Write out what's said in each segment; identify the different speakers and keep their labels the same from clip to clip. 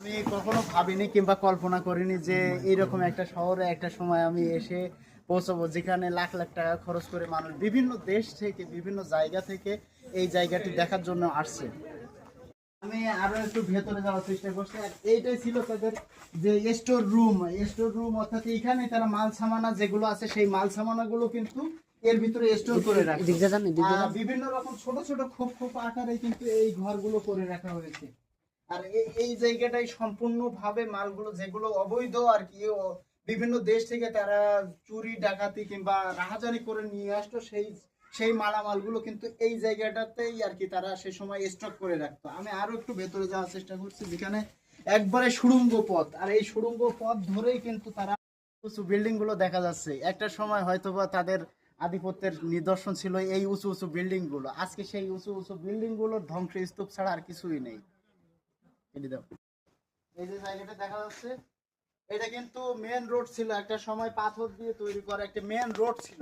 Speaker 1: আমি কখনো ভাবিনি কিংবা কল্পনা করিনি যে এইরকম একটা শহরে একটা সময় আমি এসে পৌঁছাবো যেখানে লাখ লাখ টাকা খরচ করে মানুষ বিভিন্ন দেশ থেকে বিভিন্ন জায়গা থেকে এই জায়গাটি দেখার জন্য আসছে। আমি আরও একটু ভেতরে যাওয়ার চেষ্টা করছি। আর এইটাই ছিল তাদের যে স্টোর রুম স্টোর রুম অর্থাৎ এখানে তারা মাল সামানা যেগুলো আছে সেই মাল সামানাগুলো কিন্তু এর ভিতরে স্টোর করে রাখে। বিভিন্ন রকম ছোট ছোট খোপ খোপ আকারে কিন্তু এই ঘরগুলো করে রাখা হয়েছে। আর এই জায়গাটাই সম্পূর্ণভাবে মালগুলো যেগুলো অবৈধ আর কি বিভিন্ন দেশ থেকে তারা চুরি, ডাকাতি কিংবা রাহাজানি করে নিয়ে আসতো, সেই সেই মালামালগুলো কিন্তু এই জায়গাটাতেই আর কি তারা সে সময় স্টক করে রাখতো। আমি আরও একটু ভেতরে যাওয়ার চেষ্টা করছি, যেখানে একবারে সুড়ঙ্গ পথ। আর এই সুড়ঙ্গ পথ ধরেই কিন্তু তারা উঁচু বিল্ডিংগুলো দেখা যাচ্ছে। একটা সময় হয়তোবা তাদের আধিপত্যের নিদর্শন ছিল এই উঁচু উঁচু বিল্ডিংগুলো আজকে সেই উঁচু উঁচু বিল্ডিংগুলোর ধ্বংস স্তূপ ছাড়া আর কিছুই নেই। এটি কিন্তু মেন রোড ছিল। একটা সময় পাথর দিয়ে তৈরি করা একটা মেন রোড ছিল।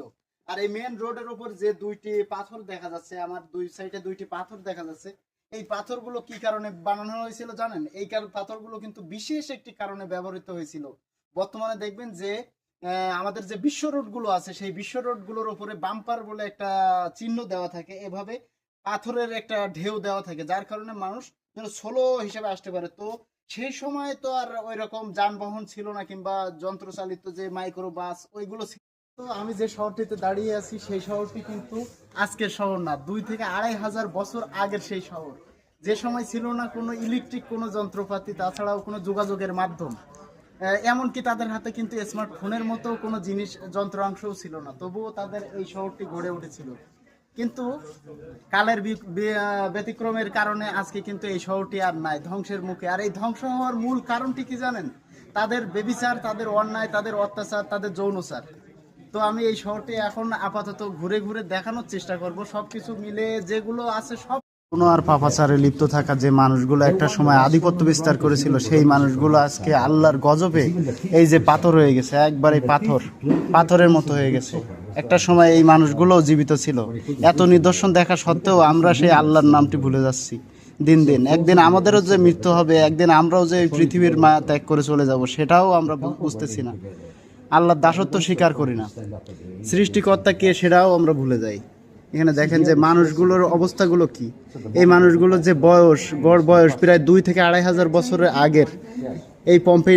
Speaker 1: আর এই মেন রোডের উপর যে দুইটি পাথর দেখা যাচ্ছে, আমার দুই সাইডে দুইটি পাথর দেখা যাচ্ছে, এই পাথরগুলো কি কারণে বানানো হয়েছিল জানেন? এই পাথরগুলো কিন্তু বিশেষ একটি কারণে ব্যবহৃত হয়েছিল। বর্তমানে দেখবেন যে আমাদের যে বিশ্ব রোডগুলো আছে, সেই বিশ্ব রোডগুলোর উপরে বাম্পার বলে একটা চিহ্ন দেওয়া থাকে। এভাবে পাথরের একটা ঢেউ দেওয়া থাকে, যার কারণে মানুষ সোলো হিসেবে আসতে পারে। তো সেই সময় তো আর ওই রকম যানবাহন ছিল না কিংবা যন্ত্রচালিত যে মাইক্রো বাস ওইগুলো তো আমি যে শহরটিতে দাঁড়িয়ে আছি, সেই শহরটি কিন্তু আজকের শহর না। দুই থেকে আড়াই হাজার বছর আগের সেই শহর। যে সময় ছিল না কোনো ইলেকট্রিক কোনো যন্ত্রপাতি, তাছাড়াও কোনো যোগাযোগের মাধ্যম। এমনকি তাদের হাতে কিন্তু স্মার্টফোনের মতো কোনো জিনিস, যন্ত্রাংশও ছিল না। তবুও তাদের এই শহরটি গড়ে উঠেছিল। কিন্তু কালের ব্যতিক্রমের কারণে আজকে কিন্তু এই শহরটি আর নাই, ধ্বংসের মুখে। আর এই ধ্বংস হওয়ার মূল কারণটি কি জানেন? তাদের বেবিচার, তাদের অন্যায়, তাদের অত্যাচার, তাদের যৌনচার তো আমি এই শহরটি এখন আপাতত ঘুরে ঘুরে দেখানোর চেষ্টা করব। সব কিছু মিলে যেগুলো আছে সব কোনো আর পাপাচারে লিপ্ত থাকা যে মানুষগুলো একটা সময় আধিপত্য বিস্তার করেছিল, সেই মানুষগুলো আজকে আল্লাহর গজবে এই যে পাথর হয়ে গেছে, একবারে পাথর, পাথরের মতো হয়ে গেছে। একটা সময় এই মানুষগুলো জীবিত ছিল। এত নিদর্শন দেখা সত্ত্বেও আমরা সেই আল্লাহর নামটি ভুলে যাচ্ছি দিন দিন। একদিন আমাদেরও যে মৃত্যু হবে, একদিন আমরাও যে পৃথিবীর মায়া ত্যাগ করে চলে যাব, সেটাও আমরা বুঝতেছি না। আল্লাহর দাসত্ব স্বীকার করি না। সৃষ্টিকর্তা কে সেটাও আমরা ভুলে যাই। এখানে দেখেন যে মানুষগুলোর অবস্থাগুলো কি? এই মানুষগুলোর যে বয়স গড় বয়স প্রায় দুই থেকে আড়াই হাজার বছরের আগের। এই পম্পেই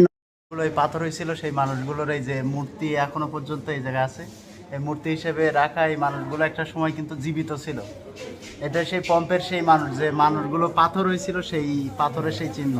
Speaker 1: গুলো এই পাথর হয়েছিল সেই মানুষগুলোর এই যে মূর্তি এখনও পর্যন্ত এই জায়গায় আছে। এই মূর্তি হিসেবে রাখা এই মানুষগুলো একটা সময় কিন্তু জীবিত ছিল। এটা সেই পম্পের সেই মানুষ যে মানুষগুলো পাথর হয়েছিল সেই পাথরের সেই চিহ্ন।